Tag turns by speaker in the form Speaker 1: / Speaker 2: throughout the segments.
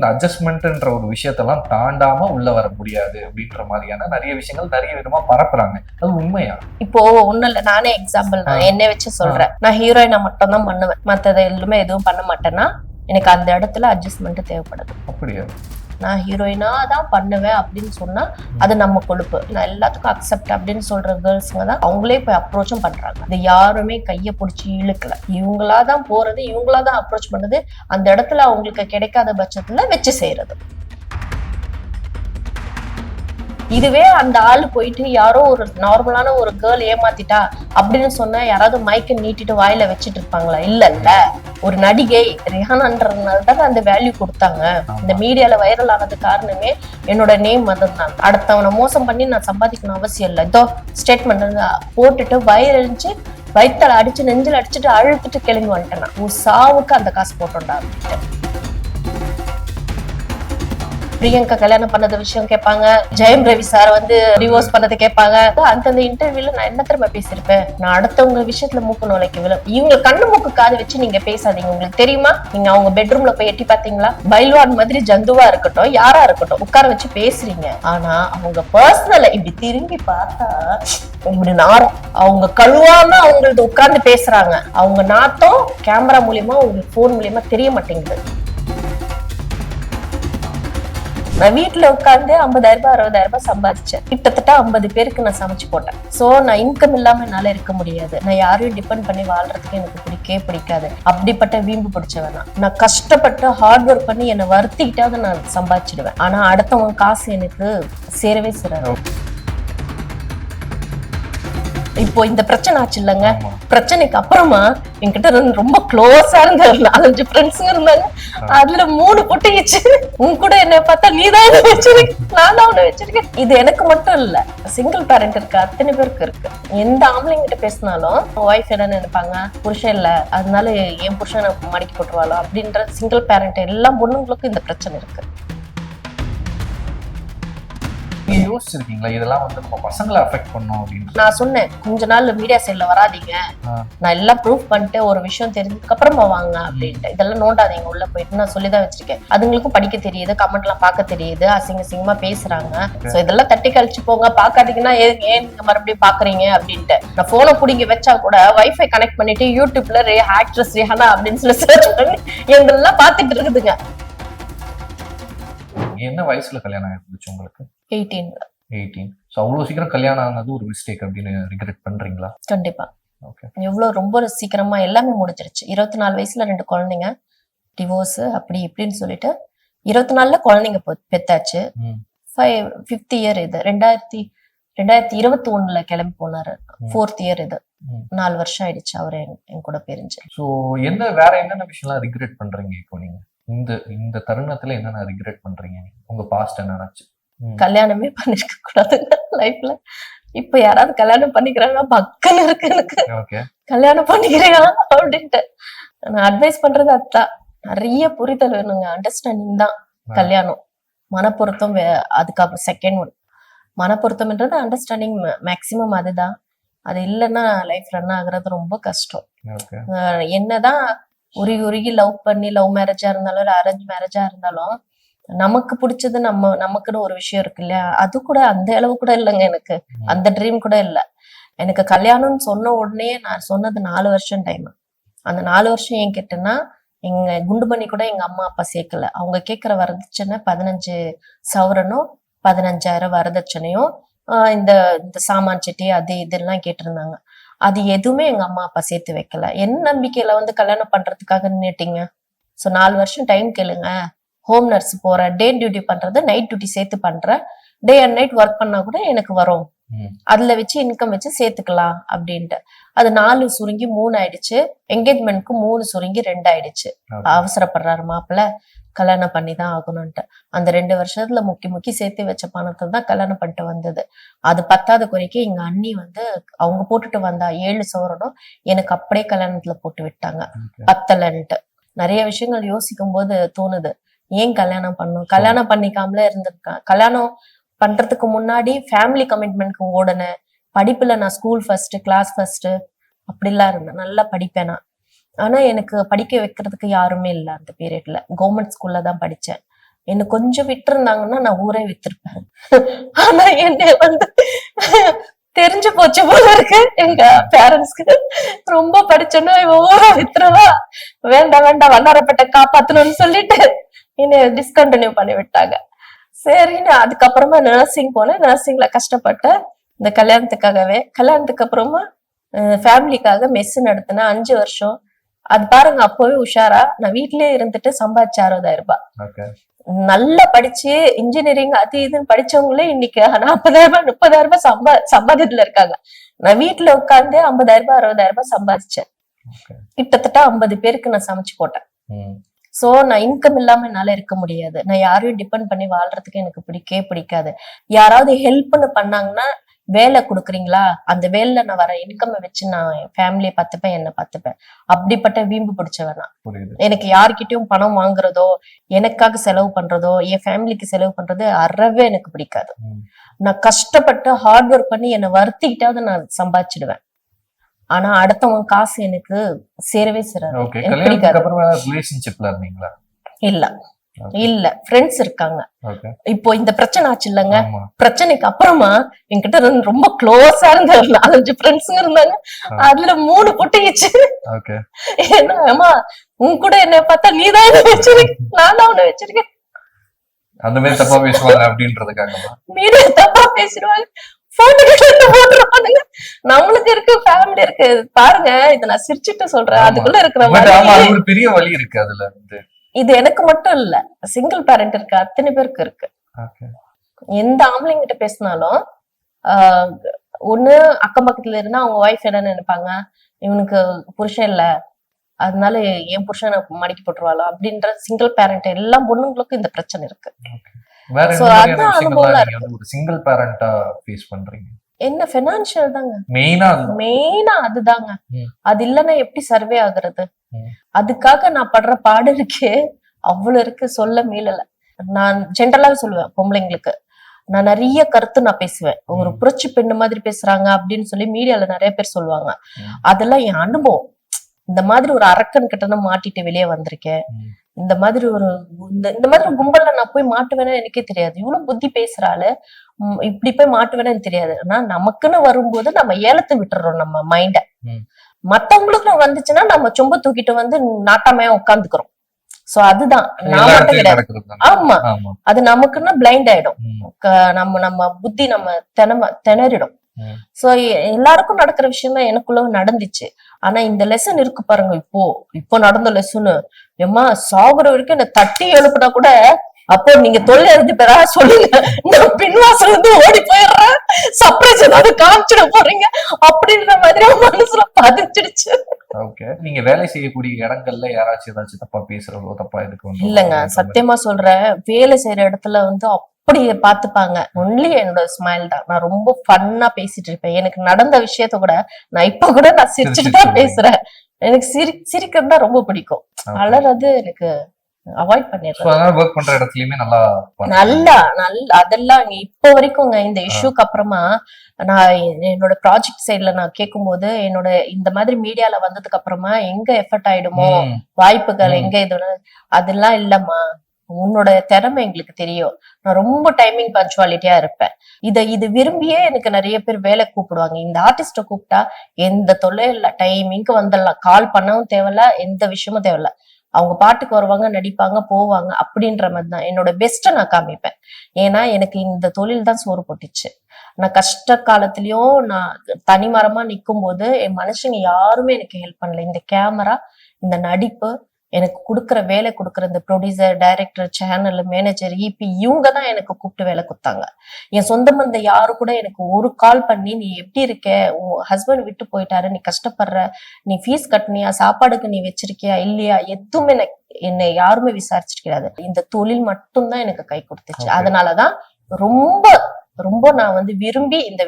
Speaker 1: இந்த அட்ஜஸ்ட்மெண்ட்ன்ற ஒரு விஷயத்தெல்லாம் தாண்டாம உள்ள வர முடியாது அப்படின்ற மாதிரியான நிறைய விஷயங்கள் நிறைய விதமா பரப்புறாங்க. அது உண்மையா?
Speaker 2: இப்போ ஒண்ணும் இல்ல. நானே எக்ஸாம்பிள் நான் என்னை வச்சு சொல்றேன். நான் ஹீரோயினா மட்டும் தான் பண்ணுவேன். மத்தது எதுவுமே எதுவும் பண்ண மாட்டேன்னா எனக்கு அந்த இடத்துல அட்ஜஸ்ட்மெண்ட் தேவைப்படுது.
Speaker 1: அப்படியா?
Speaker 2: நான் ஹீரோயினா தான் பண்ணுவேன் அப்படின்னு சொன்னா அது நம்ம கொழுப்பு நான் எல்லாத்துக்கும் அக்செப்ட் அப்படின்னு சொல்ற கேர்ள்ஸுங்க தான் அவங்களே போய் அப்ரோச்சும் பண்றாங்க. அது யாருமே கையை பிடிச்சி இழுக்கல. இவங்களா தான் போறது இவங்களா தான் அப்ரோச் பண்ணுது அந்த இடத்துல அவங்களுக்கு கிடைக்காத பட்சத்துல வச்சு செய்யறது. இதுவே அந்த ஆளு போயிட்டு யாரோ ஒரு நார்மலான ஒரு கேர்ள் ஏமாத்திட்டா அப்படின்னு சொன்னா யாராவது மைக்க நீட்டிட்டு வாயில வச்சிட்டு இருப்பாங்களா? இல்ல இல்ல ஒரு நடிகை ரிஹானான்றதுனால தான் அந்த வேல்யூ கொடுத்தாங்க. இந்த மீடியால வைரல் ஆனது காரணமே என்னோட நேம் வந்ததுனால அடுத்தவனை மோசம் பண்ணி நான் சம்பாதிக்கணும் அவசியம் இல்லை. இதோ ஸ்டேட்மெண்ட் போட்டுட்டு வயிறழிச்சு வயிற்றால அடிச்சு நெஞ்சில் அடிச்சுட்டு அழுத்துட்டு கிளம்பி வந்துட்டேன் நான். உன் சாவுக்கு அந்த காசு போட்டோம்டா அப்படின்ட்டு பிரியங்கா கல்யாணம் பண்ணது விஷயம் கேட்பாங்க. ஜெயம் ரவி சார் வந்து டிவோர்ஸ் பண்ணது கேட்பாங்க. அந்தந்த இன்டர்வியூல நான் என்ன திரும்ப பேசியிருப்பேன்? நான் அடுத்தவங்க விஷயத்துல மூக்கு நுழைக்க விழும் இவங்க கண்ணு மூக்கு காது வச்சு நீங்க பேசாதீங்க. உங்களுக்கு தெரியுமா? நீங்க அவங்க பெட்ரூம்ல போய் எட்டி பாத்தீங்களா பைல்வான் மாதிரி ஜந்துவா இருக்கட்டும் யாரா இருக்கட்டும் உட்கார வச்சு பேசுறீங்க. ஆனா அவங்க பர்சனல இப்படி திரும்பி பார்த்தா இப்படி நாரும். அவங்க கழுவாம அவங்களது உட்கார்ந்து பேசுறாங்க. அவங்க நாத்தம் கேமரா மூலியமா உங்களுக்கு போன் மூலியமா தெரிய மாட்டேங்குது. நான் வீட்டுல உட்காந்து ஐம்பதாயிரம் ரூபாய் அறுபதாயிரம் ரூபாய் சம்பாதிச்சேன். கிட்டத்தட்ட ஐம்பது பேருக்கு நான் சமைச்சு போட்டேன். சோ நான் இன்கம் இல்லாம என்னால இருக்க முடியாது. நான் யாரையும் டிபெண்ட் பண்ணி வாழ்றதுக்கு எனக்கு பிடிக்கவே பிடிக்காது. அப்படிப்பட்ட வீம்பு பிடிச்சவன் நான். நான் கஷ்டப்பட்டு ஹார்ட் ஒர்க் பண்ணி என்னை வருத்திக்கிட்டாவது நான் சம்பாதிச்சிடுவேன். ஆனா அடுத்தவங்க காசு எனக்கு சேரவே சேராது. இப்போ இந்த பிரச்சனை ஆச்சு இல்லைங்க. பிரச்சனைக்கு அப்புறமா என்கிட்ட ரெண்டு ரொம்ப க்ளோஸா இருந்த நாலஞ்சு ஃப்ரெண்ட்ஸ் இருந்தாங்க. அதுல மூணு பொட்டிக்கிச்சு உன் கூட என்ன பார்த்தா நீ தான் என்ன வச்சிருக்க நான் தான் உன்னை வச்சிருக்கேன். இது எனக்கு மட்டும் இல்ல. சிங்கிள் பேரண்ட் இருக்கு. அத்தனை பேருக்கு இருக்கு. எந்த ஆம்பளைங்கிட்ட பேசினாலும் ஒய்ஃப் என்ன நினைப்பாங்க? புருஷன் இல்ல. அதனால என் புருஷனை மடக்கி போட்டுருவாளோ? அப்படின்ற சிங்கிள் பேரண்ட் எல்லா பொண்ணுங்களுக்கும் இந்த பிரச்சனை இருக்கு.
Speaker 1: யோசிச்சிருக்கீங்களா இதெல்லாம் வந்து நம்ம பசங்களை அஃபெக்ட் பண்ணும் அப்படின்னு
Speaker 2: நான் சொன்னேன். கொஞ்ச நாள் மீடியா சைட்ல வராதீங்க. நான் எல்லாம் ப்ரூஃப் பண்ணிட்டு ஒரு விஷயம் தெரிஞ்சதுக்கு அப்புறமா வாங்க அப்படின்ட்டு. இதெல்லாம் நோண்டாதீங்க. உள்ள போயிட்டு நான் சொல்லிதான் வச்சிருக்கேன். அதுங்களுக்கும் படிக்க தெரியுது கமெண்ட் எல்லாம் பார்க்க தெரியுது அசிங்க அசிங்கமா பேசுறாங்க. சோ இதெல்லாம் தட்டி கழிச்சு போங்க. பாக்காதீங்கன்னா ஏன் நீங்க மறுபடியும் பாக்குறீங்க அப்படின்ட்டு. நான் போனை புடிங்க வச்சா கூட வைஃபை கனெக்ட் பண்ணிட்டு யூடியூப்ல ரே ஆக்ட்ரஸ் ரிஹானா அப்படின்னு சொல்லி சர்ச் பண்ணி எங்கெல்லாம் பாத்துட்டு இருக்குதுங்க.
Speaker 1: என்ன வயசுல கல்யாணம் ஆயிடுச்சு உங்களுக்கு?
Speaker 2: எயிட்டீன்
Speaker 1: எயிட்டீன் ஸோ அவ்வளோ சீக்கிரம் கல்யாணம் ஆனது ஒரு மிஸ்டேக் அப்படின்னு ரிக்ரெட் பண்றீங்களா?
Speaker 2: கண்டிப்பா.
Speaker 1: ஓகே
Speaker 2: எவ்வளவு ரொம்ப சீக்கிரமா எல்லாமே முடிஞ்சிருச்சு. இருபத்தி நாலு வயசுல ரெண்டு குழந்தைங்க. டிவோர்ஸ் அப்படி இப்படின்னு சொல்லிட்டு இருபத்தி நாலுல குழந்தைங்க பெத்தாச்சு. ஃபைவ் ஃபிஃப்த் இயர் இது. ரெண்டாயிரத்தி ரெண்டாயிரத்தி இருபத்தி ஒண்ணுல கிளம்பி போனாரு. ஃபோர்த் இயர் இது. நாலு வருஷம் ஆயிடுச்சு அவர் என் கூட பிரிஞ்சு.
Speaker 1: ஸோ என்ன வேற என்னென்ன விஷயம்லாம் ரிக்ரெட் பண்றீங்க இப்போ நீங்க? இந்த இந்த தருணத்துல என்னென்ன ரிக்ரெட் பண்றீங்க? நீங்க? உங்க பாஸ்ட் என்ன நினைச்சு?
Speaker 2: கல்யாணமே பண்ணிருக்க கூடாது லைஃப்ல இப்ப யாராவது கல்யாணம் பண்ணிக்கிறாங்கன்னா பக்கன்னு இருக்கு எனக்கு. கல்யாணம் பண்ணிக்கிறியா அப்படின்ட்டு. நான் அட்வைஸ் பண்றது அதான் நிறைய புரிதல் வேணுங்க. அண்டர்ஸ்டாண்டிங் தான் கல்யாணம். மனப்பொருத்தம் அதுக்கப்புறம் செகண்ட் ஒன் மனப்பொருத்தம்ன்றது அண்டர்ஸ்டாண்டிங் மேக்சிமம் அதுதான். அது இல்லைன்னா லைஃப் ரன் ஆகுறது ரொம்ப கஷ்டம். என்னதான் உருகி உருகி லவ் பண்ணி லவ் மேரேஜா இருந்தாலும் அரேஞ்ச் மேரேஜா இருந்தாலும் நமக்கு பிடிச்சது நம்ம நமக்குன்னு ஒரு விஷயம் இருக்கு இல்லையா அது கூட அந்த அளவு கூட இல்லைங்க எனக்கு. அந்த ட்ரீம் கூட இல்லை. எனக்கு கல்யாணம்னு சொன்ன உடனே நான் சொன்னது நாலு வருஷம் டைம் அந்த நாலு வருஷம் ஏன் கேட்டேன்னா எங்க குண்டுமணி கூட எங்க அம்மா அப்பா சேர்க்கல. அவங்க கேட்கிற வரதட்சணை பதினஞ்சு சவரனும் பதினஞ்சாயிரம் வரதட்சணையும் இந்த இந்த சாமான் செட்டி அது இதெல்லாம் கேட்டிருந்தாங்க. அது எதுவுமே எங்க அம்மா அப்பா சேர்த்து வைக்கல. என் நம்பிக்கையில வந்து கல்யாணம் பண்றதுக்காக நின்னுட்டீங்க? ஸோ நாலு வருஷம் டைம் கேளுங்க. ஹோம் நர்ஸ் போறேன் டே டியூட்டி பண்றது நைட் டியூட்டி சேர்த்து பண்றேன் டே அண்ட் நைட் ஒர்க் பண்ணா கூட எனக்கு வரும். அதுல வச்சு இன்கம் வச்சு சேர்த்துக்கலாம் அப்படின்ட்டு. அது நாலு சுருங்கி மூணு ஆயிடுச்சு. என்கேஜ்மெண்ட்க்கு மூணு சுருங்கி ரெண்டு ஆயிடுச்சு. அவசரப்படுறாரு மாப்பிள்ள கல்யாணம் பண்ணி தான் ஆகணும்ட்டு அந்த ரெண்டு வருஷத்துல முக்கி முக்கி சேர்த்து வச்ச பணத்தை தான் கல்யாணம் பண்ணிட்டு வந்தது. அது பத்தாவது குறைக்கு எங்க அண்ணி வந்து அவங்க போட்டுட்டு வந்தா ஏழு சவரனும் எனக்கு அப்படியே கல்யாணத்துல போட்டு விட்டாங்க. பத்தலன்ட்டு. நிறைய விஷயங்கள் யோசிக்கும் போது தோணுது. ஏன் கல்யாணம் பண்ணும் கல்யாணம் பண்ணிக்காமலே இருந்திருக்கேன் கல்யாணம் பண்றதுக்கு முன்னாடி ஃபேமிலி கமிட்மெண்ட்க்கு ஓடுனேன் படிப்புல நான் ஸ்கூல் ஃபர்ஸ்ட் கிளாஸ் ஃபர்ஸ்ட் அப்படிலாம் இருந்தேன். நல்லா படிப்பேன் நான். ஆனா எனக்கு படிக்க வைக்கிறதுக்கு யாருமே இல்லை அந்த பீரியட்ல கவர்மெண்ட் ஸ்கூல்ல தான் படிச்சேன் என்ன கொஞ்சம் விட்டுருந்தாங்கன்னா நான் ஊரே வித்திருப்பேன். ஆனா என்ன வந்து தெரிஞ்சு போச்சு போல இருக்கு. எங்க பேரண்ட்ஸ்க்கு ரொம்ப படிச்சோன்னா இவ ஊரை வித்துருவா. வேண்டாம் வேண்டாம் வண்ணாரப்பட்ட காப்பாத்தணும்னு சொல்லிட்டு டிஸ்கண்டினியூ பண்ணி விட்டாங்க. சரின்னு அதுக்கப்புறமா நர்சிங் போனேன் நர்சிங்ல கஷ்டப்பட்டேன் இந்த கல்யாணத்துக்காகவே கல்யாணத்துக்கு அப்புறமா ஃபேமிலிக்காக மெஸ் நடத்தினேன் அஞ்சு வருஷம். அது பாருங்க அப்பவே உஷாரா நான் வீட்லயே இருந்துட்டு சம்பாதிச்ச அறுபதாயிரம் ரூபாய். நல்லா படிச்சு இன்ஜினியரிங் அது இதுன்னு படிச்சவங்களே இன்னைக்கு நாற்பதாயிரம் ரூபாய் முப்பதாயிரம் ரூபாய் சம்பா சம்பாதியத்துல இருக்காங்க. நான் வீட்டுல உட்காந்து ஐம்பதாயிரம் ரூபாய் அறுபதாயிரம் ரூபாய் சம்பாதிச்சேன். கிட்டத்தட்ட ஐம்பது பேருக்கு நான் சமைச்சு போட்டேன். சோ நான் இன்கம் இல்லாம என்னால இருக்க முடியாது. நான் யாரையும் டிபெண்ட் பண்ணி வாழ்றதுக்கு எனக்கு பிடிக்கவே பிடிக்காது. யாராவது ஹெல்ப்னு பண்ணாங்கன்னா வேலை கொடுக்குறீங்களா? அந்த வேலையில நான் வர இன்கம் வச்சு நான் என் ஃபேமிலியை பார்த்துப்பேன் என்ன பார்த்துப்பேன். அப்படிப்பட்ட வீம்பு பிடிச்சவன் எனக்கு யார்கிட்டயும் பணம் வாங்குறதோ எனக்காக செலவு பண்றதோ என் ஃபேமிலிக்கு செலவு பண்றது அறவே எனக்கு பிடிக்காது. நான் கஷ்டப்பட்டு ஹார்ட் ஒர்க் பண்ணி என்னை வருத்திக்கிட்டாவது நான் சம்பாதிச்சிடுவேன். ஆனா அடுத்தவன் காசு எனக்கு சேரவே சேராது.
Speaker 1: இருந்தீங்களா?
Speaker 2: இல்ல. இல்ல. ஃப்ரெண்ட்ஸ் இருக்காங்க. இப்போ இந்த பிரச்சனை ஆச்சு இல்லைங்க.
Speaker 1: ஆமா.
Speaker 2: பிரச்சனைக்கு அப்புறமா என்கிட்ட ரெண்டு ரொம்ப க்ளோஸா இருந்த நாலஞ்சு ஃப்ரெண்ட்ஸ் இருந்தாங்க. அதுல மூணு பொட்டிக்கிச்சு.
Speaker 1: ஓகே
Speaker 2: ஏன்னா அம்மா உன் கூட என்ன பார்த்தா நீ தான் என்ன வச்சிருக்க நான் தான் உன்னை வச்சிருக்கேன்.
Speaker 1: அந்த மாதிரி தப்பா பேசுவாங்க அப்படின்றதுக்காகவா?
Speaker 2: மீடியா தப்பா பேசிடுவாங்க. நம்மளுக்கு இருக்கு ஃபேமிலி இருக்கு. பாருங்க இத நான் சிரிச்சுட்டு சொல்றேன். அதுக்குள்ள இருக்கிற
Speaker 1: ஒரு பெரிய வழி இருக்கு அதுல
Speaker 2: இது எனக்கு மட்டும் இல்ல சிங்கிள் பேரண்ட் இருக்கு அத்தனை பேருக்கு இருக்கு. எந்த ஆம்பளைங்கிட்ட பேசினாலும் ஆஹ் ஒண்ணு அக்கம் பக்கத்துல இருந்தா அவங்க ஒய்ஃப் என்ன நினைப்பாங்க? இவனுக்கு புருஷன் இல்ல. அதனால என் புருஷனை மடக்கி போட்டுருவாளோ? அப்படின்ற சிங்கிள் பேரண்ட் எல்லா பொண்ணுங்களுக்கும் இந்த பிரச்சனை இருக்கு.
Speaker 1: வேற என்ன விஷயங்கள்லாம்
Speaker 2: அனுபவம்லாம்
Speaker 1: நீங்க வந்து ஒரு சிங்கிள் பேரண்டா ஃபேஸ் பண்றீங்க?
Speaker 2: என்ன பினான்சியல் தாங்க.
Speaker 1: மெயினா
Speaker 2: மெயினா அதுதாங்க. அது இல்லைன்னா எப்படி சர்வே ஆகுறது. அதுக்காக நான் படுற பாடு இருக்கே. அவ்வளவு இருக்கு. சொல்ல மீளல. நான் ஜென்ரலாவே சொல்லுவேன் பொம்பளைங்களுக்கு. நான் நிறைய கருத்து நான் பேசுவேன். ஒரு. புரட்சி பெண்ணு மாதிரி பேசுறாங்க அப்படின்னு சொல்லி மீடியால நிறைய பேர் சொல்லுவாங்க. அதெல்லாம் என் அனுபவம். இந்த மாதிரி ஒரு அரக்கன் கிட்ட மாட்டிட்டு வெளியே வந்திருக்கேன். இந்த மாதிரி ஒரு இந்த மாதிரி கும்பல்ல நான் போய் மாட்டுவேனா எனக்கே தெரியாது. இவ்வளவு புத்தி பேசுறாளு ம், இப்படி போய் மாட்டுவேன்னு தெரியாது. ஆனா நமக்குன்னு வரும்போது நம்ம ஏலத்தை விட்டுறோம் நம்ம மைண்ட. மத்தவங்களுக்கு வந்துச்சுன்னா நம்ம சொம்ப தூக்கிட்டு வந்து நாட்டாமையா உட்காந்துக்கிறோம் சோ அதுதான். நான் மட்டும் கிடையாது. ஆமா. அது நமக்குன்னா பிளைண்ட் ஆயிடும். நம்ம நம்ம புத்தி நம்ம திணம திணறிடும். சோ எல்லாருக்கும் நடக்கிற விஷயம் தான் எனக்குள்ள நடந்துச்சு. ஆனா இந்த லெசன் இருக்கு பாருங்க இப்போ. இப்போ நடந்த லெசன் ஏமா சாகுற வரைக்கும் என்ன தட்டி எழுப்புனா கூட அப்போ நீங்க தொழில் இருந்து பெறா சொல்லுங்க. நான் பின்வாசல் வந்து ஓடி போயிடுறேன் சர்ப்ரைஸ் ஏதாவது காமிச்சிட போறீங்க அப்படின்ற மாதிரி மனசுல பதிச்சிடுச்சு
Speaker 1: ஓகே நீங்க வேலை செய்யக்கூடிய இடங்கள்ல யாராச்சும் ஏதாச்சும் தப்பா பேசுறதோ தப்பா இதுக்கு
Speaker 2: இல்லங்க. சத்தியமா சொல்றேன். வேலை செய்யற இடத்துல வந்து அப்படியே பாத்துப்பாங்க ஒன்லி என்னோட ஸ்மைல் தான். நான் ரொம்ப ஃபன்னா பேசிட்டு இருப்பேன். எனக்கு நடந்த விஷயத்த கூட நான் இப்ப கூட நான் சிரிச்சுட்டு தான் பேசுறேன். எனக்கு சிரி சிரிக்கிறது தான் ரொம்ப பிடிக்கும் அழறது எனக்கு அவாய்ட் பண்ணிடுறேன்
Speaker 1: நல்லா.
Speaker 2: நல்லா அதெல்லாம் இப்ப வரைக்கும்ங்க இந்த இஷ்யூக்கு அப்புறமா நான் என்னோட ப்ராஜெக்ட் சைட்ல நான் கேட்கும்போது என்னோட இந்த மாதிரி மீடியால வந்ததுக்கு அப்புறமா எங்க எஃபர்ட் ஆயிடுமோ. வாய்ப்புகள். எங்க இது அதெல்லாம் இல்லம்மா உன்னோட திறமை எங்களுக்கு தெரியும். நான் ரொம்ப டைமிங் பஞ்சுவாலிட்டியா இருப்பேன். இதை இது விரும்பியே எனக்கு நிறைய பேர் வேலை கூப்பிடுவாங்க. இந்த ஆர்டிஸ்ட கூப்பிட்டா எந்த தொல்லை இல்லை. டைமிங்க்கு வந்துடலாம். கால் பண்ணவும் தேவையில்ல. எந்த விஷயமும் தேவையில்ல. அவங்க பாட்டுக்கு வருவாங்க நடிப்பாங்க போவாங்க அப்படின்ற மாதிரி தான். என்னோட பெஸ்ட்டை நான் காமிப்பேன். ஏன்னா எனக்கு இந்த தொழில் தான் சோறு போட்டுச்சு. நான் கஷ்ட காலத்திலயும் நான் தனிமரமா நிற்கும் போது என் மனுஷங்க யாருமே எனக்கு ஹெல்ப் பண்ணல. இந்த கேமரா இந்த நடிப்பு எனக்கு கொடுக்குற வேலை கொடுக்குற இந்த producer director channel manager EP இவங்க தான் எனக்கு கூப்பிட்டு வேலை கொடுத்தாங்க. என் சொந்த பந்த யாரு கூட எனக்கு ஒரு கால் பண்ணி நீ எப்படி இருக்க? உன் ஹஸ்பண்ட் விட்டு போயிட்டாரு. நீ கஷ்டப்படுற. நீ ஃபீஸ் கட்டினியா? சாப்பாடுக்கு நீ வச்சிருக்கியா? இல்லையா? எதுவுமே என்னை யாருமே விசாரிச்சிட்டு கிடையாது. இந்த தொழில் மட்டும்தான் எனக்கு கை கொடுத்துச்சு. அதனாலதான் ரொம்ப ரொம்ப நான் வந்து விரும்பி இந்த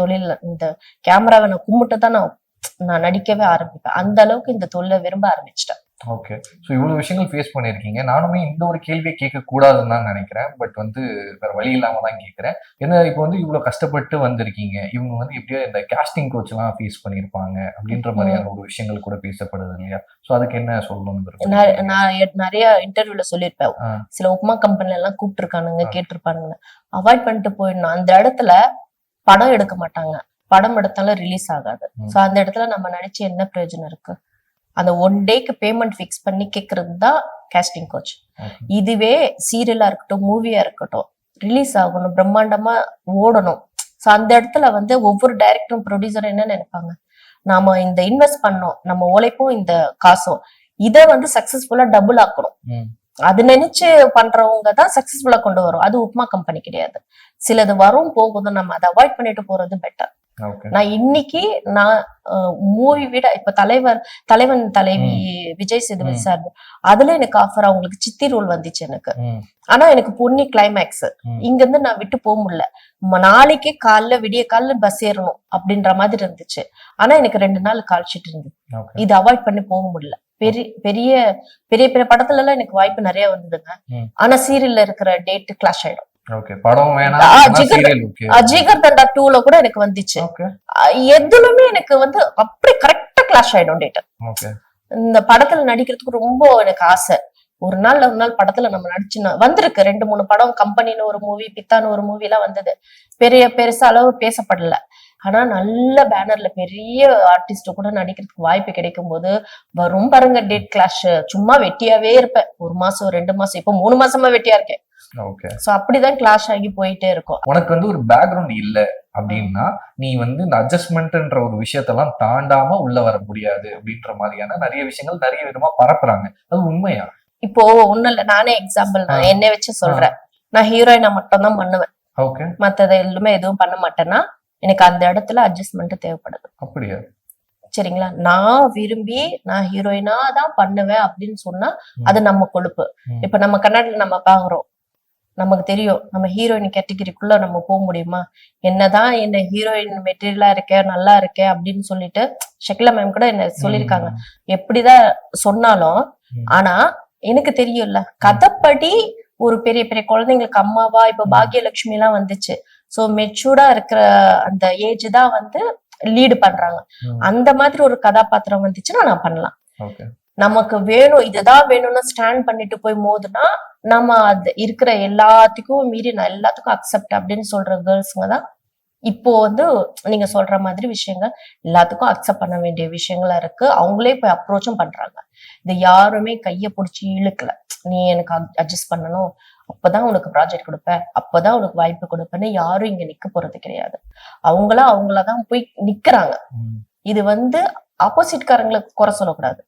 Speaker 2: தொழில் இந்த கேமராவை நான் கும்பிட்டு தான் நான் நான் நடிக்கவே ஆரம்பிப்பேன். அந்த அளவுக்கு இந்த தொழிலை விரும்ப ஆரம்பிச்சிட்டேன்.
Speaker 1: ஓகே ஸோ இவ்வளவு விஷயங்கள் ஃபேஸ் பண்ணியிருக்கீங்க. நானுமே இந்த ஒரு கேள்வியை கேட்க கூடாதுன்னு தான் நினைக்கிறேன். பட் வந்து வேற வழி இல்லாம தான் கேட்கிறேன். ஏன்னா இப்போ வந்து இவ்வளவு கஷ்டப்பட்டு வந்திருக்கீங்க. இவங்க வந்து எப்படியோ இந்த கேஸ்டிங் கோச் எல்லாம் ஃபேஸ் பண்ணியிருப்பாங்க அப்படின்ற மாதிரியான ஒரு விஷயங்கள் கூட பேசப்படுது இல்லையா? ஸோ அதுக்கு என்ன சொல்லணும்
Speaker 2: நான் நிறைய இன்டர்வியூல சொல்லியிருப்பேன். சில உப்புமா கம்பெனில எல்லாம் கூப்பிட்டுருக்கானுங்க. கேட்டிருப்பானுங்க அவாய்ட் பண்ணிட்டு போயிடணும். அந்த இடத்துல படம் எடுக்க மாட்டாங்க. படம் எடுத்தாலும் ரிலீஸ் ஆகாது. சோ அந்த இடத்துல நம்ம நினைச்சு என்ன பிரயோஜனம் இருக்கு? அந்த ஒன் டேக்கு பேமெண்ட் ஃபிக்ஸ் பண்ணி கேக்குறது தான் கேஸ்டிங் கோச். இதுவே சீரியலா இருக்கட்டும் மூவியா இருக்கட்டும் ரிலீஸ் ஆகணும் பிரம்மாண்டமா ஓடணும். சோ அந்த இடத்துல வந்து ஒவ்வொரு டைரக்டரும் ப்ரொடியூசரும் என்ன நினைப்பாங்க? நாம இந்த இன்வெஸ்ட் பண்ணோம் நம்ம உழைப்பும் இந்த காசும். இதை வந்து சக்சஸ்ஃபுல்லா டபுள் ஆக்கணும். அது நினைச்சு பண்றவங்க தான் சக்சஸ்ஃபுல்லா கொண்டு வரும் அது உப்மா கம்பெனி கிடையாது. சிலது வரும் போகுதும் நம்ம அதை அவாய்ட் பண்ணிட்டு போறது பெட்டர் நான் இன்னைக்கு நான் மூவி விட இப்ப தலைவர் தலைவன் தலைவி விஜய் சேதுபதி. சார் அதுல எனக்கு ஆஃபர் அவங்களுக்கு சித்தி ரோல் வந்துச்சு எனக்கு. ஆனா எனக்கு பொன்னி கிளைமேக்ஸ். இங்க இருந்து நான் விட்டு போக முடியல. நாளைக்கே காலைல விடிய காலைல பஸ் ஏறணும் அப்படின்ற மாதிரி இருந்துச்சு. ஆனா எனக்கு ரெண்டு நாள் கால் ஷீட் இருந்தது இது அவாய்ட் பண்ணி போக முடியல. பெரிய பெரிய பெரிய பெரிய படத்துல எல்லாம் எனக்கு வாய்ப்பு நிறைய வந்ததுங்க. ஆனா சீரியல்ல இருக்கிற டேட் கிளாஷ் ஆயிடும். அஜிகர் தண்டா டூல கூட எனக்கு வந்துச்சு. எதுலுமே எனக்கு வந்து அப்படி கரெக்டா கிளாஷ் ஆயிடும் டேட்
Speaker 1: ஓகே
Speaker 2: இந்த படத்துல நடிக்கிறதுக்கு ரொம்ப எனக்கு ஆசை. ஒரு நாள் ஒரு நாள் படத்துல நம்ம நடிச்சுனா வந்திருக்கு. ரெண்டு மூணு படம் கம்பெனின்னு ஒரு மூவி பித்தான்னு ஒரு மூவி எல்லாம் வந்தது. பெரிய பெருசா அளவு பேசப்படல. ஆனா நல்ல பேனர்ல பெரிய ஆர்டிஸ்ட் கூட நடிக்கிறதுக்கு வாய்ப்பு கிடைக்கும் போது வரும் பாருங்க டேட் கிளாஷ் சும்மா வெட்டியாவே இருப்பேன். ஒரு மாசம் ரெண்டு மாசம் இப்ப மூணு மாசமா வெட்டியா இருக்கேன்.
Speaker 1: ஓகே
Speaker 2: சோ அப்படிதான் கிளாஷ் ஆகி போயிட்டே இருக்கும்.
Speaker 1: உனக்கு வந்து ஒரு பேக்ரவுண்ட் இல்ல அப்படின்னா நீ வந்து இந்த அட்ஜஸ்ட்மெண்ட்ன்ற ஒரு விஷயத்தெல்லாம் தாண்டாம உள்ள வர முடியாது அப்படின்ற மாதிரியான நிறைய விஷயங்கள் நிறைய விதமா பரப்புறாங்க. அது உண்மையா?
Speaker 2: இப்போ ஒண்ணும் இல்ல. நானே எக்ஸாம்பிள் நான். என்னை வச்சு சொல்றேன். நான் ஹீரோயினா மட்டும் தான் பண்ணுவேன்.
Speaker 1: ஓகே
Speaker 2: மத்தது எதுவுமே எதுவும் பண்ண மாட்டேன்னா எனக்கு அந்த இடத்துல அட்ஜஸ்ட்மெண்ட் தேவைப்படுது.
Speaker 1: அப்படியா?
Speaker 2: சரிங்களா? நான் விரும்பி நான் ஹீரோயினா தான் பண்ணுவேன் அப்படின்னு சொன்னா. அது நம்ம கொழுப்பு. இப்ப நம்ம கண்ணாடில நம்ம பாக்குறோம் நமக்கு தெரியும். நம்ம ஹீரோயின் கேட்டகரிக்குள்ள நம்ம போக முடியுமா? என்னதான் என்ன ஹீரோயின் மெட்டீரியலா இருக்கேன் நல்லா இருக்கேன் அப்படின்னு சொல்லிட்டு ஷக்லா மேம் கூட என்ன சொல்லியிருக்காங்க. எப்படிதான் சொன்னாலும். ஆனா எனக்கு தெரியும்ல கதைப்படி ஒரு பெரிய பெரிய குழந்தைங்களுக்கு அம்மாவா இப்ப. பாக்யலட்சுமி எல்லாம் வந்துச்சு. சோ மெச்சூர்டா இருக்கிற அந்த ஏஜ் தான் வந்து லீடு பண்றாங்க. அந்த மாதிரி ஒரு கதாபாத்திரம் வந்துச்சுன்னா நான் பண்ணலாம். நமக்கு வேணும் இதுதான் வேணும்னு ஸ்டாண்ட் பண்ணிட்டு போய் மோதுனா நம்ம அது இருக்கிற எல்லாத்துக்கும் மீறி நான் எல்லாத்துக்கும் அக்செப்ட் அப்படின்னு சொல்ற கேர்ள்ஸுங்க தான் இப்போ வந்து நீங்க சொல்ற மாதிரி விஷயங்கள் எல்லாத்துக்கும் அக்செப்ட் பண்ண வேண்டிய விஷயங்களா இருக்கு. அவங்களே போய் அப்ரோச்சும் பண்றாங்க. இது யாருமே கைய பிடிச்சி இழுக்கல. நீ எனக்கு அட்ஜஸ்ட் பண்ணணும். அப்பதான் உனக்கு ப்ராஜெக்ட் கொடுப்பேன். அப்பதான் உனக்கு வாய்ப்பு கொடுப்பேன்னு யாரும் இங்க நிக்க போறது கிடையாது. அவங்களா அவங்களதான் போய் நிக்கிறாங்க. இது வந்து ஆப்போசிட் காரங்களுக்கு குறை சொல்லக்கூடாது.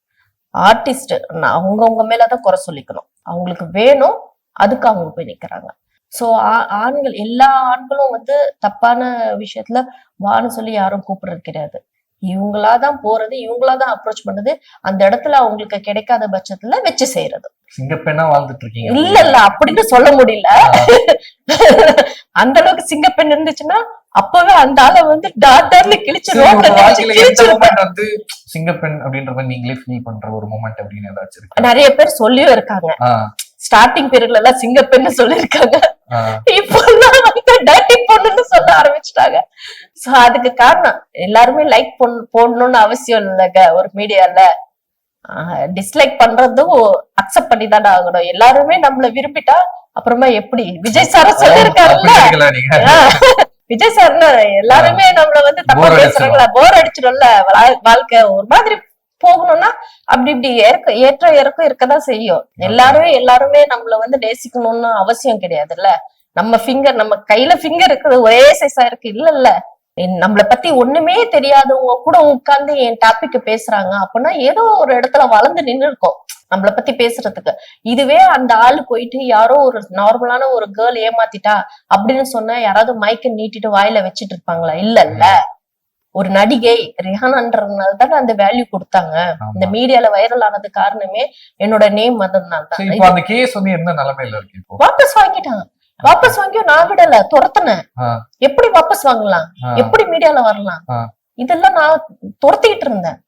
Speaker 2: ஆர்டிஸ்ட் அவங்கவுங்க மேலதான் குறை சொல்லிக்கணும். அவங்களுக்கு வேணும் அதுக்கு அவங்க போய் நிக்கிறாங்க. சோ ஆண்கள் எல்லா ஆண்களும் வந்து தப்பான விஷயத்துல வான்னு சொல்லி யாரும் கூப்பிடுறது கிடையாது. இவங்களாதான் போறது இவங்களாதான் அப்ரோச் பண்ணது அந்த இடத்துல அவங்களுக்கு கிடைக்காத பட்சத்துல வச்சு செய்யறது
Speaker 1: சிங்கப்பெண்ணா வாழ்ந்துட்டு இருக்கீங்க.
Speaker 2: இல்ல இல்ல அப்படின்னு சொல்ல முடியல. அந்த அளவுக்கு சிங்கப்பெண் இருந்துச்சுன்னா அப்பவே அந்த ஆளை வந்து டாக்டர்னு கிழிச்சு ரோட்ல
Speaker 1: வந்து சிங்கப்பெண் அப்படின்ற மாதிரி நீங்களே ஃபீல் பண்ற ஒரு மூமெண்ட் அப்படின்னு ஏதாச்சும் இருக்கு?
Speaker 2: நிறைய பேர் சொல்லியும் இருக்காங்க. ஸ்டார்டிங் பீரியட்ல எல்லாம் சிங்கப்பெண்ணு சொல்லிருக்காங்க வந்து டர்ட்டி பொண்ணுன்னு சொல்ல ஆரம்பிச்சுட்டாங்க. சோ அதுக்கு காரணம் எல்லாருமே லைக் போடணும்னு அவசியம் இல்லைங்க. ஒரு மீடியால டிஸ்லைக் பண்றதும் அக்செப்ட் பண்ணி தானே ஆகணும். எல்லாருமே நம்மள விரும்பிட்டா அப்புறமா எப்படி? விஜய் சார சொல்லிருக்காருல்ல விஜய் சார் எல்லாருமே நம்மள வந்து தப்பா பேசுறாங்களா? போர் அடிச்சிடும்ல வாழ்க்கை ஒரு மாதிரி போகணும்னா அப்படி இப்படி ஏற்க ஏற்ற இறக்கம் இருக்கதான் செய்யும். எல்லாருமே எல்லாருமே நம்மள வந்து நேசிக்கணும்னு அவசியம் கிடையாதுல்ல. நம்ம ஃபிங்கர் நம்ம கையில ஃபிங்கர் இருக்கிறது ஒரே சைஸா இருக்கு. இல்ல இல்ல நம்மள பத்தி ஒண்ணுமே தெரியாதவங்க கூட உட்கார்ந்து என் டாபிக் பேசுறாங்க அப்படின்னா ஏதோ ஒரு இடத்துல வளர்ந்து நின்னு இருக்கோம். நம்மள பத்தி பேசுறதுக்கு. இதுவே அந்த ஆளு போயிட்டு யாரோ ஒரு நார்மலான ஒரு கேர்ள் ஏமாத்திட்டா அப்படின்னு சொன்னா யாராவது மைக்க நீட்டிட்டு வாயில வச்சிட்டு இருப்பாங்களா? இல்ல இல்ல ஒரு நடிகை ரிஹானான்றதுனால தானே அந்த வேல்யூ கொடுத்தாங்க. இந்த. மீடியால வைரல் ஆனது காரணமே என்னோட நேம் வந்ததுனால தான் வாபஸ் வாங்கிட்டாங்க. வாபஸ் வாங்கியும் நான் விடல துரத்துனேன். எப்படி வாபஸ் வாங்கலாம்? எப்படி மீடியால வரலாம். இதெல்லாம் நான் துரத்திக்கிட்டு இருந்தேன்.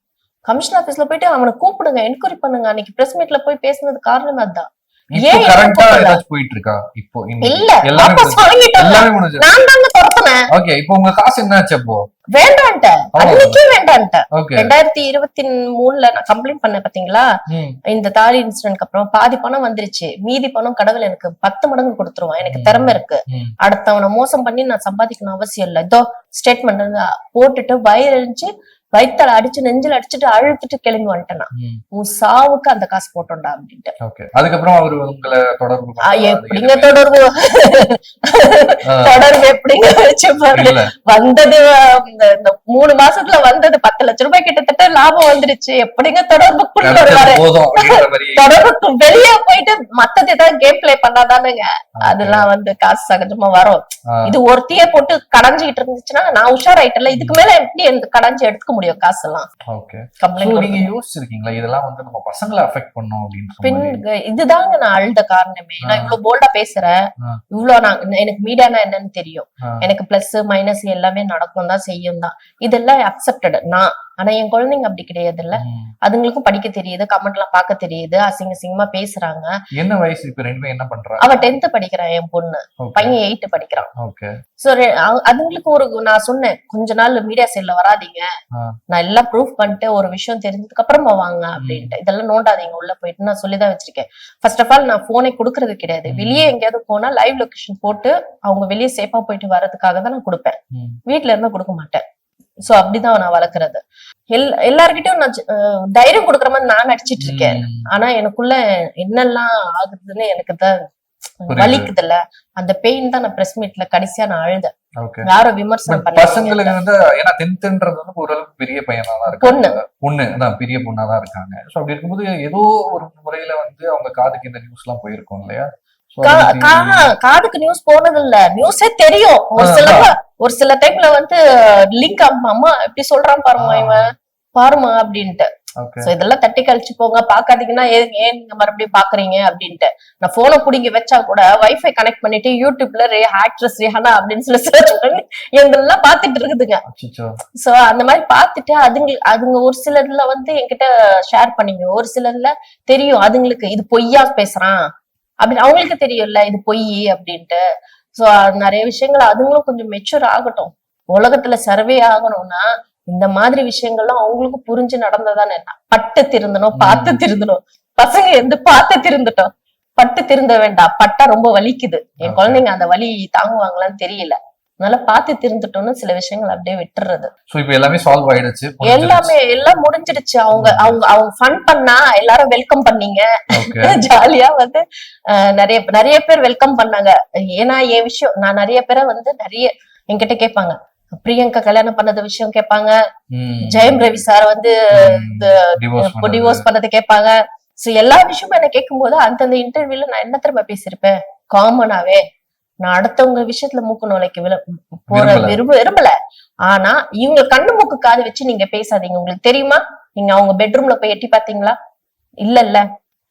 Speaker 2: கமிஷன் ஆபீஸ்ல போயிட்டு அவனை கூப்பிடுங்க என்கொயரி பண்ணுங்க. அன்னைக்கு பிரஸ் மீட்ல போய் பேசுனது காரணம் அதுதான்.
Speaker 1: இப்போ
Speaker 2: ஏன்
Speaker 1: கரண்டா
Speaker 2: இப்போ
Speaker 1: ஏதாச்சும் போயிட்டு இருக்கா இப்போ இன்னைக்கு?
Speaker 2: இல்ல
Speaker 1: எல்லாமே
Speaker 2: அப்ப
Speaker 1: முடிஞ்சு-
Speaker 2: வாங்கிட்டாங்க
Speaker 1: எல்லாமே முடிஞ்சு
Speaker 2: நான் தாங்க துரத்துனேன்.
Speaker 1: ஓகே இப்போ உங்க காசு என்னாச்சு அப்போ?
Speaker 2: வேண்டான்ட்ட. அன்னைக்கே வேண்டான்ட்ட.
Speaker 1: ஓகே
Speaker 2: ரெண்டாயிரத்தி இருபத்தி மூணுல நான் கம்ப்ளைண்ட் பண்ணேன் பாத்தீங்களா? இந்த தாலி இன்சிடென்ட்க்கு அப்புறம் பாதி பணம் வந்துருச்சு. மீதி பணம் கடவுள் எனக்கு பத்து மடங்கு கொடுத்துருவான். எனக்கு திறமை இருக்கு. அடுத்தவனை மோசம் பண்ணி நான் சம்பாதிக்கணும் அவசியம் இல்லை. இதோ ஸ்டேட்மெண்ட் போட்டுட்டு வயிறு அடிச்சு வயித்தால அடிச்சு நெஞ்சில அடிச்சுட்டு அழுத்துட்டு கிளம்பி வந்துட்டேன். உன் சாவுக்கு அந்த காசு போட்டோம்டா அப்படின்ட்டு.
Speaker 1: அதுக்கப்புறம் அவரு உங்களை தொடர்பு
Speaker 2: எப்படிங்க தொடர்பு? தொடர்பு எப்படிங்க வச்சு வந்தது இந்த மூணு மாசத்துல வந்தது பத்து லட்ச ரூபாய் கிட்டத்தட்ட லாபம் வந்துருச்சு எப்படிங்க தொடர்பு தொடர்புக்கு வெளியே போயிட்டு மத்தது ஏதாவது கேம் பிளே பண்ணாதானுங்க. அதெல்லாம் வந்து காசு சகஜமா வரும். இது ஒருத்தியே போட்டு கடைஞ்சிட்டு இருந்துச்சுன்னா நான் உஷாராயிட்டல இதுக்கு மேல எப்படி எனக்கு கடைஞ்சு எடுத்துக்க முடியும்?
Speaker 1: So,
Speaker 2: கம்ப்ளைண்ட்
Speaker 1: நீங்க யோசிச்சிருக்கீங்களா? இதெல்லாம் வந்து நம்ம பசங்களை அஃபெக்ட் பண்ணும் அப்படின்னு
Speaker 2: பின் இதுதாங்க நான் அழுத காரணமே. நான். இவ்வளவு போல்டா பேசுறேன். இவ்வளவு நான் எனக்கு மீடியானா என்னன்னு தெரியும். எனக்கு பிளஸ் மைனஸ் எல்லாமே நடக்கும் தான் செய்யும் தான் இதெல்லாம் அக்செப்டட் நான் ஆனா என் குழந்தைங்க அப்படி கிடையாது இல்ல. அதுங்களுக்கும் படிக்க தெரியுது கமெண்ட் எல்லாம் பார்க்க தெரியுது அசிங்க அசிங்கமா பேசுறாங்க.
Speaker 1: என்ன வயசு இப்ப ரெண்டு என்ன பண்றாங்க
Speaker 2: அவ டென்த் படிக்கிறான் என் பொண்ணு. பையன் எயித்து படிக்கிறான். சோ அதுங்களுக்கு ஒரு நான் சொன்னேன் கொஞ்ச நாள் மீடியா சைட்ல வராதீங்க. நான் எல்லாம் ப்ரூஃப் பண்ணிட்டு ஒரு விஷயம் தெரிஞ்சதுக்கு அப்புறமா வாங்க அப்படின்ட்டு. இதெல்லாம் நோண்டாதீங்க உள்ள போயிட்டு நான் சொல்லிதான் வச்சிருக்கேன். ஃபர்ஸ்ட் ஆஃப் ஆல் நான் போனே கொடுக்கறது கிடையாது. வெளியே எங்கேயாவது போனா லைவ் லொகேஷன் போட்டு அவங்க வெளியே சேஃபா போயிட்டு வர்றதுக்காக தான் நான் கொடுப்பேன்.
Speaker 1: ம்.
Speaker 2: வீட்ல இருந்தா கொடுக்க மாட்டேன். சோ அப்படிதான் நான் வளர்க்கறது. எல் எல்லார்கிட்டயும் நான் தைரியம் கொடுக்குற மாதிரி நான் நடிச்சிட்டு இருக்கேன். ஆனா எனக்குள்ள என்னெல்லாம் ஆகுதுன்னு எனக்கு தான். வலிக்குதுல்ல. அந்த பெயின் தான் நான் பிரஸ் மீட்ல கடைசியா நான் அழுதேன். யாரும் விமர்சனம் பண்ண
Speaker 1: பசங்களுக்கு வந்து ஏன்னா டென்த்ன்றது வந்து ஓரளவுக்கு பெரிய பையனா தான். இருக்காங்க. பொண்ணு. தான் பெரிய பொண்ணா தான் இருக்காங்க. சோ அப்படி இருக்கும்போது ஏதோ ஒரு முறையில வந்து அவங்க காதுக்கு இந்த நியூஸ் எல்லாம் போயிருக்கும் இல்லையா?
Speaker 2: காதுக்கு நியூஸ் போனது இல்ல நியூஸே தெரியும். ஒரு சில ஒரு சில டைம்ல வந்து லிங்க் அம்மா இப்படி சொல்றான் பாருமா. இவன்? பாருமா அப்படின்ட்டு. இதெல்லாம் தட்டி கழிச்சு போங்க. பாக்காதீங்கன்னா ஏன் நீங்க மறுபடியும் பாக்குறீங்க அப்படின்ட்டு. நான் போனை புடிங்கி வச்சா கூட வைஃபை கனெக்ட் பண்ணிட்டு யூடியூப்ல ரே ஆக்ட்ரஸ் ரிஹானா அப்படின்னு சொல்லி சர்ச் பண்ணி எங்கெல்லாம் பாத்துட்டு இருக்குதுங்க. சோ அந்த மாதிரி பார்த்துட்டு அதுங்க அதுங்க ஒரு சிலர்ல வந்து என்கிட்ட ஷேர் பண்ணீங்க. ஒரு சிலர்ல தெரியும். அதுங்களுக்கு இது பொய்யா பேசுறான். அப்படின்னு அவங்களுக்கு தெரியும்ல இது பொய் அப்படின்ட்டு. சோ நிறைய விஷயங்கள் அதுங்களும் கொஞ்சம் மெச்சூர் ஆகட்டும். உலகத்துல சர்வே ஆகணும்னா இந்த மாதிரி விஷயங்கள்லாம் அவங்களுக்கும் புரிஞ்சு நடந்ததானே என்ன? பட்டு திருந்தணும் பார்த்து திருந்தணும். பசங்க எந்த பார்த்து திருந்தட்டும். பட்டு திருந்த வேண்டாம். பட்டா ரொம்ப வலிக்குது. என். குழந்தைங்க அந்த வலி தாங்குவாங்களான்னு தெரியல. அதனால பார்த்து திருந்துட்டோம்னு சில விஷயங்கள் அப்படியே விட்டுறது.
Speaker 1: So இப்ப எல்லாமே சால்வ் ஆயிடுச்சு.
Speaker 2: எல்லாமே எல்லாம் முடிஞ்சிடுச்சு. அவங்க அவங்க அவங்க ஃபன் பண்ணா எல்லாரும் வெல்கம் பண்ணீங்க. ஜாலியா வந்து நிறைய நிறைய பேர் வெல்கம் பண்ணாங்க. ஏன்னா என் விஷயம் நான் நிறைய பேரை வந்து நிறைய என்கிட்ட கேட்பாங்க. பிரியங்கா கல்யாணம் பண்ணது விஷயம் கேட்பாங்க. ஜெயம் ரவி சார் வந்து. டிவோர்ஸ் பண்ணது. கேட்பாங்க. சோ எல்லா விஷயமும் என்ன கேட்கும்போது அந்தந்த இன்டர்வியூல நான் என்ன திரும்ப பேசியிருப்பேன்? காமனாவே நான் அடுத்தவங்க விஷயத்துல மூக்கு நுழைக்க வில- போற. விரும்ப விரும்பல. ஆனா இவங்க கண்ணு மூக்கு காது வச்சு நீங்க பேசாதீங்க. உங்களுக்கு தெரியுமா? நீங்க அவங்க பெட்ரூம்ல போய் எட்டி பாத்தீங்களா? இல்ல இல்ல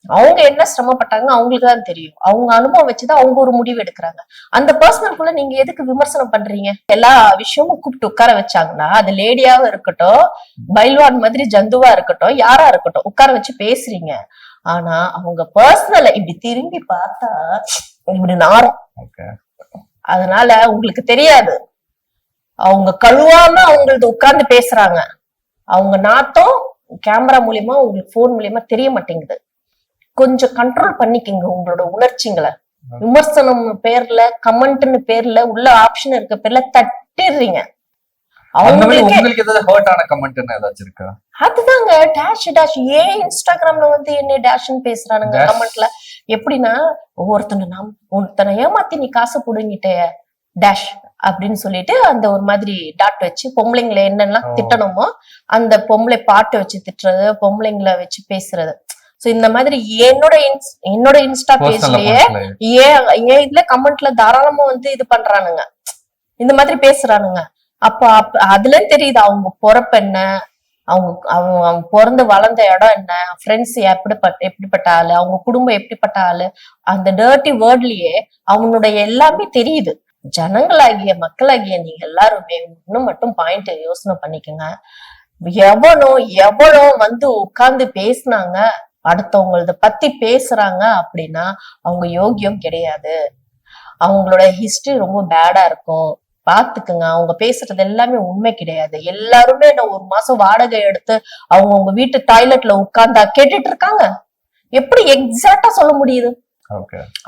Speaker 2: அவங்க என்ன சிரமப்பட்டாங்க அவங்களுக்கு தான் தெரியும். அவங்க அனுபவம் வச்சுதான் அவங்க ஒரு முடிவு எடுக்கிறாங்க. அந்த பர்சனல்குள்ள நீங்க எதுக்கு விமர்சனம் பண்றீங்க? எல்லா விஷயமும் கூப்பிட்டு உட்கார வச்சாங்கன்னா அது லேடியாவும் இருக்கட்டும் பைல்வான் மாதிரி ஜந்துவா இருக்கட்டும் யாரா இருக்கட்டும் உட்கார வச்சு பேசுறீங்க. ஆனா அவங்க பர்சனல இப்படி திரும்பி பார்த்தா இப்படி நாரும். அதனால உங்களுக்கு தெரியாது. அவங்க கழுவாம அவங்களது உட்கார்ந்து பேசுறாங்க. அவங்க நாட்டம் கேமரா மூலியமா உங்களுக்கு போன் மூலியமா தெரிய மாட்டேங்குது. கொஞ்சம் கண்ட்ரோல் பண்ணிக்கங்க உங்களோட உணர்ச்சிங்களை. விமர்சனம் பேர்ல கமெண்ட்னு பேர்ல உள்ள ஆப்ஷன் இருக்க பேர்ல தட்டிடுறீங்க.
Speaker 1: உங்களுக்கு ஏதாவது ஹர்ட் ஆன கமெண்ட் ஏதாச்சும் இருக்கா?
Speaker 2: அதுதாங்க. டேஷ் டேஷ் ஏன் இன்ஸ்டாகிராம்ல வந்து என்ன டேஷ்னு பேசுறானுங்க. கமெண்ட்ல எப்படின்னா ஒருத்தனை நாம் ஒருத்தனை ஏமாத்தி நீ காசு புடுங்கிட்டே டேஷ் அப்படின்னு சொல்லிட்டு அந்த ஒரு மாதிரி டாட் வச்சு பொம்பளைங்களை என்னெல்லாம். திட்டணுமோ அந்த பொம்பளை பாட்டு வச்சு திட்டுறது பொம்பளைங்களை வச்சு பேசுறது. சோ இந்த மாதிரி என்னோட என்னோட இன்ஸ்டா பேஜ்லயே ஏன் ஏன் இதுல கமெண்ட்ல தாராளமா வந்து இது பண்றானுங்க. இந்த மாதிரி பேசுறானுங்க. அப்ப அப்ப அதுல தெரியுது அவங்க பொறப்பு என்ன? அவங்க அவங்க அவங்க பிறந்து வளர்ந்த இடம் என்ன? ஃப்ரெண்ட்ஸ் எப்படிப்பட்ட எப்படிப்பட்ட ஆளு? அவங்க குடும்பம் எப்படிப்பட்ட ஆளு? அந்த டர்ட்டி வேர்ட்லயே அவங்களுடைய எல்லாமே தெரியுது. ஜனங்களாகிய மக்களாகிய நீங்க எல்லாருமே இன்னும் மட்டும் பாயிண்ட் யோசனை பண்ணிக்கோங்க. எவனோ எவனோ வந்து உட்கார்ந்து பேசுனாங்க அடுத்தவங்களத பத்தி பேசுறாங்க அப்படின்னா அவங்க யோகியம் கிடையாது. அவங்களோட ஹிஸ்டரி ரொம்ப பேடா இருக்கும். பாத்துக்குங்க. அவங்க பேசுறது எல்லாமே உண்மை கிடையாது. எல்லாருமே என்ன ஒரு மாசம் வாடகை எடுத்து அவங்க உங்க வீட்டு டாய்லெட்ல உட்கார்ந்தா கேட்டுட்டு இருக்காங்க? எப்படி எக்ஸாக்டா சொல்ல முடியுது?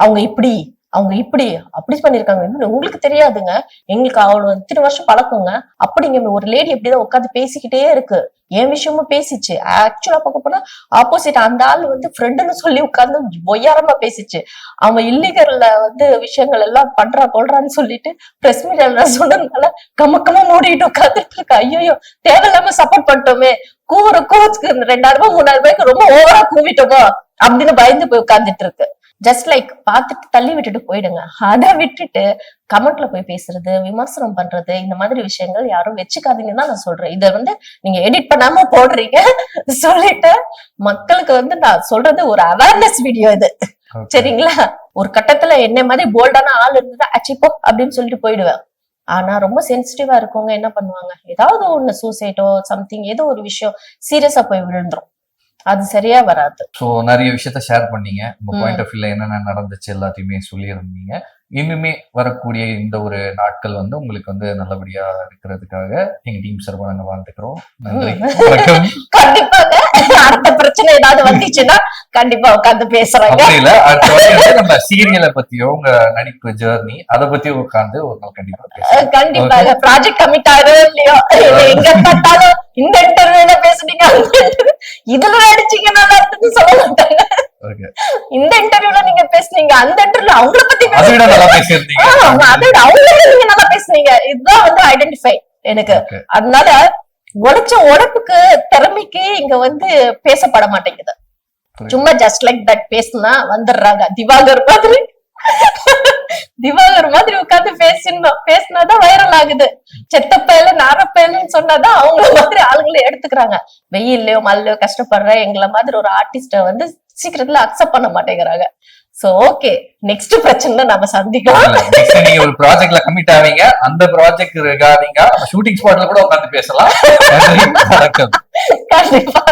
Speaker 2: அவங்க இப்படி அவங்க இப்படி அப்படி பண்ணிருக்காங்க. இன்னும் உங்களுக்கு தெரியாதுங்க. எங்களுக்கு அவ்வளவு இத்தனை வருஷம் பழக்கங்க. அப்படிங்க ஒரு லேடி எப்படிதான் உட்காந்து பேசிக்கிட்டே இருக்கு. என் விஷயமும் பேசிச்சு. ஆக்சுவலா பார்க்க போனா ஆப்போசிட் அந்த ஆள் வந்து ஃப்ரெண்டுன்னு சொல்லி உட்கார்ந்து ஒய்யாரமா பேசிச்சு. அவன் இல்லீகல்ல வந்து விஷயங்கள் எல்லாம் பண்றா கொள்றான்னு சொல்லிட்டு பிரஸ் மீடியால சொன்னதுனால கமக்கமா மூடிட்டு உட்காந்துட்டு இருக்கா. ஐயோ தேவையில்லாம சப்போர்ட் பண்ணிட்டோமே. கூவுற கோச்சுக்கு ரெண்டாயிரம் ரூபாய் மூணாயிரம் ரூபாய்க்கு ரொம்ப ஓவரா கூவிட்டோமோ அப்படின்னு பயந்து போய் உட்கார்ந்துட்டு இருக்கு. ஜஸ்ட் லைக் பார்த்துட்டு தள்ளி விட்டுட்டு போயிடுங்க. அதை விட்டுட்டு கமெண்ட்ல போய் பேசுறது விமர்சனம் பண்றது இந்த மாதிரி விஷயங்கள் யாரும் வச்சுக்காதீங்கன்னு தான் நான் சொல்றேன். இதை வந்து நீங்க எடிட் பண்ணாம போடுறீங்க. சொல்லிட்டு மக்களுக்கு வந்து நான் சொல்றது ஒரு அவேர்னஸ் வீடியோ இது. சரிங்களா? ஒரு கட்டத்துல என்ன மாதிரி போல்டான ஆள் இருந்ததா அச்சிப்போ அப்படின்னு சொல்லிட்டு போயிடுவேன். ஆனா ரொம்ப சென்சிட்டிவா இருக்கவங்க என்ன பண்ணுவாங்க? ஏதாவது ஒண்ணு சூசைட்டோ சம்திங் ஏதோ ஒரு விஷயம் சீரியஸா போய் விழுந்துரும். அது சரியா வராது.
Speaker 1: ஸோ நிறைய விஷயத்த ஷேர் பண்ணீங்க. உங்க. பாயிண்ட் ஆஃப் வியூல என்னென்ன நடந்துச்சு எல்லாத்தையுமே சொல்லியிருந்தீங்க. இனிமே வரக்கூடிய இந்த ஒரு நாட்கள் வந்து உங்களுக்கு வந்து நல்லபடியா இருக்கிறதுக்காக எங்க டீம் சார்பா நாங்க வாழ்ந்துக்கிறோம். நன்றி. வணக்கம்.
Speaker 2: கண்டிப்பாக அடுத்த பிரச்சனை ஏதாவது வந்துச்சுன்னா கண்டிப்பா உட்கார்ந்து பேசுறாங்க.
Speaker 1: அப்படி இல்ல. அடுத்த நம்ம சீரியலை பத்தியோ உங்க நடிப்பு ஜேர்னி அதை பத்தியோ உட்கார்ந்து ஒரு நாள் கண்டிப்பா
Speaker 2: கண்டிப்பாக ப்ராஜெக்ட் கமிட் ஆகுதோ இல்லையோ? எங்க பார்த்தாலும் இந்த இன்டர்வியூல பேசுனீங்க. இதுல நடிச்சீங்க நல்லா இருந்ததுன்னு சொல்ல மாட்டாங்க இந்த இன்டர்வியூல நீங்க பேசுனீங்க அந்த இன்டர்வியூல அவங்கள பத்தி
Speaker 1: அதை விட
Speaker 2: பேசுனீங்க.
Speaker 1: நல்லா பேசியிருந்தீங்க.
Speaker 2: ஆமா, அதை விட அவங்கள நீங்க நல்லா பேசுனீங்க. இதுதான் வந்து ஐடென்டிஃபை எனக்கு. அதனால உழைச்ச உழைப்புக்கு திறமைக்கு இங்க வந்து பேசப்பட மாட்டேங்குது. சும்மா ஜஸ்ட் லைக் தட் பேசுனா வந்துடுறாங்க. திவாகர் மாதிரி. திவாகர் மாதிரி உட்கார்ந்து பேசணும் பேசினாதான் வைரல் ஆகுது. செத்தப்பயல நாரப்பயலுன்னு சொன்னாதான் அவங்கள மாதிரி ஆளுங்களை எடுத்துக்கிறாங்க. வெயில்லயோ மழையோ கஷ்டப்படுற எங்களை மாதிரி ஒரு ஆர்டிஸ்ட வந்து சீக்கிரத்துல அக்செப்ட் பண்ண மாட்டேங்கிறாங்க. சோ ஓகே நெக்ஸ்ட் பிரச்சனை நம்ம சந்திக்கலாம்.
Speaker 1: நீங்க ஒரு ப்ராஜெக்ட்ல கமிட் ஆவீங்க. அந்த ப்ராஜெக்ட் ரிகார்டிங்கா ஷூட்டிங் ஸ்பாட்ல கூட உட்கார்ந்து பேசலாம்.
Speaker 2: கண்டிப்பா.